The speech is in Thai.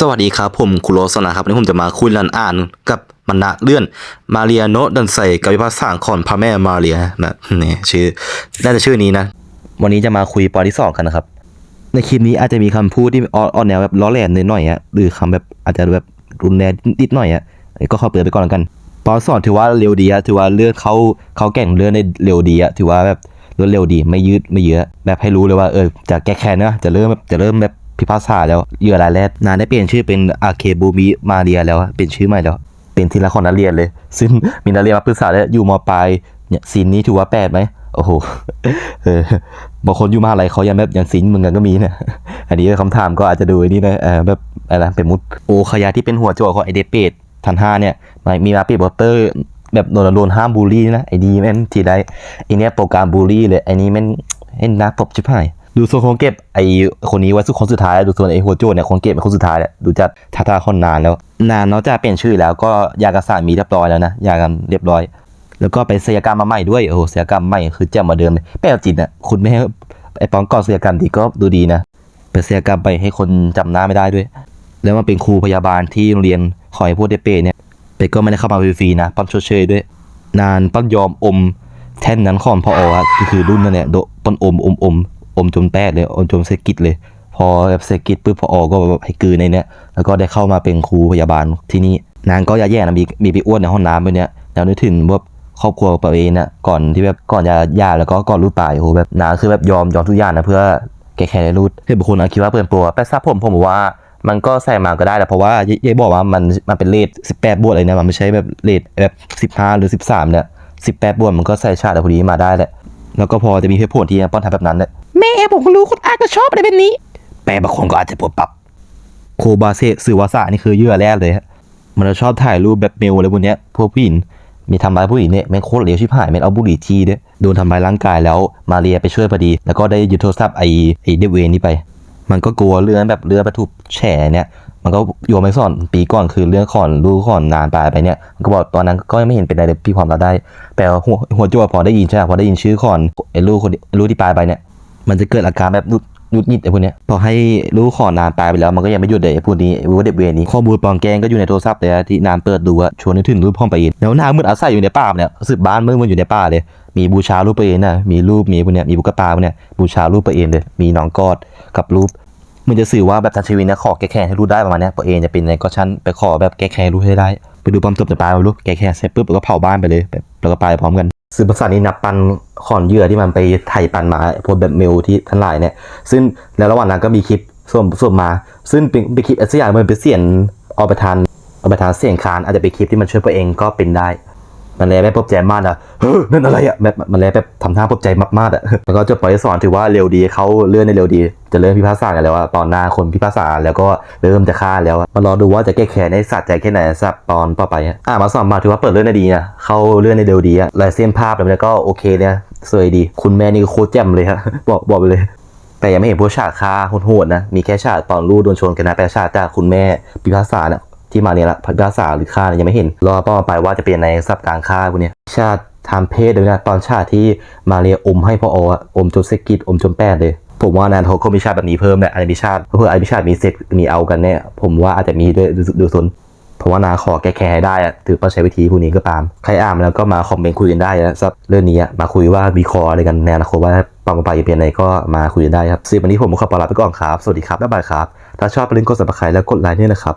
สวัสดีครับ ผมคุโรสนะครับวันนี้ผมจะมาคุยรันอ่านกับมันนะเลื่อนมาเรียโนดันไซกับวิภาษาของพระแม่มาเรียนะนี่ชื่อน่าจะชื่อนี้นะ วันนี้จะมาคุยปอที่สองกันนะครับ ในคลิปนี้อาจจะมีคำพูดที่ออนอนแนวแบบล้อแหลนหน่อยๆอะหรือคำแบบอาจจะแบบรุนแรงนิดหน่อยอะอันนี้ก็ขอเปิดไปก่อนแล้วกันปอสอนถือว่าเร็วดีอะถือว่าเลื่อนเขาเขาแก่งเลื่อนได้เร็วดีอะถือว่าแบบเลื่อนเร็วดีไม่ยืดไม่เยอะแบบให้รู้เลยว่าเออจะแก้แค้นนะจะเริ่มแบบจะเริ่มแบบ พิพากษาแล้วเหยื่อรายแรกนานได้เปลี่ยนชื่อเป็นอาเคบูมิมาเรียแล้วเป็นชื่อใหม่แล้วเป็นทีละคนนักเรียนเลย ซึ่งมีนักเรียนมาปรึกษาแล้วอยู่มปลายเนี่ยซีนนี้ถือว่าแปดไหมโอ้โหเออบางคนอยู่มหาลัยเขายังแบบยังซินมึงกันก็มีเนี่ยอันนี้คำถามก็อาจจะดูนี่นะเออแบบอะไรเป็นมุดโอขยะที่เป็นหัวโจกของไอเดเปดทันห้าเนี่ยมันมีมาปีบอเตอร์แบบโดนโดนห้ามบูลลี่นะไอ้ดีแม่นทีได้ไอเนี้ยโปรแกรมบูลลี่เลยไอ้นี้แม่นเห็นนักตบชิบหาย ดูโซนคงเก็บไอคนนี้ไว้สุดคนสุดท้ายดูโซนไอหัวโจกเนี่ยคงเก็บเป็นคนสุดท้ายแหละดูจากท่าทางคนนานแล้ว นานเนาะจะเปลี่ยนชื่อแล้วก็ยากระสานมีเรียบร้อยแล้วนะยากันเรียบร้อย แล้วก็ไปศัลยกรรมมาใหม่ด้วยโอ้โหศัลยกรรมใหม่คือเจ้ามาเดิมเลยแปลว่าจิตอะคุณไม่ให้ไอ้ปองก่อนศัลยกรรมดีก็ดูดีนะไปศัลยกรรมไปให้คนจำหน้าไม่ได้ด้วย แล้วมาเป็นครูพยาบาลที่โรงเรียนขอให้พวกเดเปเนี่ยเปก็ไม่ได้เข้ามาฟรีๆนะปั้นชดเชยด้วย นานปั้นยอมอมแท่นนั้นของพออะก็คือรุ่นนั่นเนี่ยโดปั้นอมอมอม อมจนแตกเลยอมจนเซกิดเลย พอแบบเซกิดปุ๊บพอก็แบบให้กลืนในเนี้ยแล้วก็ได้เข้ามาเป็นครูพยาบาลที่นี่นางก็แย่ๆนะมีมีไปอ้วนในห้องน้ำไปเนี้ยแล้วนึกถึงว่าครอบครัวตัวเองนะก่อนที่แบบก่อนจะหย่าแล้วก็ก่อนรูดปลายโอ้โหแบบนางคือแบบยอมยอมทุกอย่างนะเพื่อแก้แค้นในรูดเห็นบางคนอาคิดว่าเปลือนตัวแต่ทราบผมผมบอกว่ามันก็ใส่มาก็ได้แหละเพราะว่ายายบอกว่ามันมันเป็นเลท18บวกอะไรเนี่ยมันไม่ใช่แบบเลทแบบ15หรือ13เนี่ย18บวกมันก็ใส่ชาติพอดีมาได้แหละ แล้วก็พอจะมีเหตุผลที่ป้อนทำแบบนั้นแหละแม่ผมก็รู้คนอาจจะชอบอะไรแบบนี้ แปลบางคนก็อาจจะปวดปรับ โคบาเซสื่อวาสะนี่คือเหยื่อแรกเลยฮะมันจะชอบถ่ายรูปแบบเมลอะไรพวกเนี้ยพวกผู้หญิงมีทำร้ายผู้หญิงเนี่ยแม่งโคตรเลวชิบหายแม่งเอาบุหรี่จี้ด้วยโดนทำร้ายร่างกายแล้วมาเรียไปช่วยพอดี แล้วก็ได้ยึดโทรศัพท์ไอไอเดฟเวนนี่ไป มันก็กลัวเรื่องแบบเรื่องประทุบแฉเนี่ย มันก็โยมไม่สอนปีก่อนคือเรื่องขอนรู้ขอนนานไปไปเนี่ยมันก็บอกตอนนั้นก็ยังไม่เห็นเป็นอะไรเลยพี่ความรับได้ แต่หัวหัวโจวพอได้ยินใช่ไหมพอได้ยินชื่อขอนไอ้ลูกคนไอ้ลูกที่ปลายไปเนี่ย มันจะเกิดอาการแบบนุดนุดนิดไอ้พวกเนี้ยพอให้รู้ขอนานตายไปแล้วมันก็ยังไม่หยุดเลยไอ้พวกนี้ไอ้พวเด็กเวรนี้ข้อมูลปลอมแกงก็อยู่ในโทรศัพท์เลยที่นานเปิดดูอะชวนนึกถึงรูปพ่อไปอินแล้วนามืดอาศัยอยู่ในป่าเนี่ยสืบบ้านมืดมันอยู่ในป่าเลย มีบูชารูปไปเองนะมีรูปมีพวกเนี้ยมีบุกกะปาพวกเนี้ยบูชารูปไปเองเลยมีน้องกอดกับรูป มันจะสื่อว่าแบบทันชีวิตเนี่ยขอแก้แค้นให้รู้ได้ประมาณเนี้ยตัวเองจะเป็นในก็ชั้นไปขอแบบแก้แค้นรู้ให้ได้ ไปดูปั๊มจบจะปลายเอาลูกแก้แค้นเสร็จปุ๊บแล้วก็เผาบ้านไปเลยแบบแล้วก็ไปพร้อมกันสื่อภาษานี้นับปันขอนเหยื่อที่มันไปไถ่ปันมาพวกแบบเมลที่ทั้งหลายเนี่ย ซึ่งแล้วระหว่างนั้นก็มีคลิปส่วนส่วนมา ซึ่งเป็นเป็นคลิปสักอย่างมันเป็นเสียงอปทานอปทานเสียงคานอาจจะเป็นคลิปที่มันช่วยตัวเองก็เป็นได้ มันเลแบบปบใจมากอะเฮ้ยนั่นอะไรอะแบบมันเลแบบทำท่าปบใจมากๆอะแล้วก็จบปล่อยสอนถือว่าเร็วดีเขาเลื่อนได้เร็วดี จะเริ่มพิพากษากันแล้วอะตอนหน้าคนพิพากษาแล้วก็เริ่มจะฆ่าแล้วมารอดูว่าจะแก้แค้นได้สัตว์ใจแค่ไหนสักตอนต่อไปอะอะมาสอนมาถือว่าเปิดเรื่องได้ดีนะเขาเลื่อนได้เร็วดีอะลายเส้นภาพแล้วก็โอเคเนี่ยสวยดี คุณแม่นี่โคตรแจ่มเลยฮะบอกบอกไปเลยแต่ยังไม่เห็นพวกฉากฆ่าโหดๆนะ มีแค่ฉากตอนลูกโดนชนกันนะ แต่ฉากจากคุณแม่พิพากษาเนี่ย ที่มาเนี่ยละพิพากษาหรือฆ่าเนี่ยยังไม่เห็นรอต่อไปว่าจะเป็นในสับกลารฆ่าพวกเนี้ยชาติทำเพศด้วยนะตอนชาติที่มาเรียอมให้พ่อโอะอมจนเซกิดอมจนแป้เลยผมว่านานเขามีชาติแบบนี้เพิ่มแหละอันนี้มีชาติเพื่ออันนี้ชาติมีเซ็กมีเอากันเนี่ยผมว่าอาจจะมีด้วยดูดูซนเพราะว่านาขอแก้แค้นได้อะถือว่าใช้วิธีพวกนี้ก็ตาม ใครอ่านแล้วก็มาคอมเมนต์คุยกันได้นะครับเรื่องนี้มาคุยว่ามีคออะไรกันในอนาคตว่าปังไปจะเป็นอะไรก็มาคุยกันได้ครับสำหรับวันนี้ผมขอปลาไปก่อนครับ สวัสดีครับบ๊ายบายครับ ถ้าชอบไปล่นกด subscribe แล้วกดไลค์เนี่ยนะครับ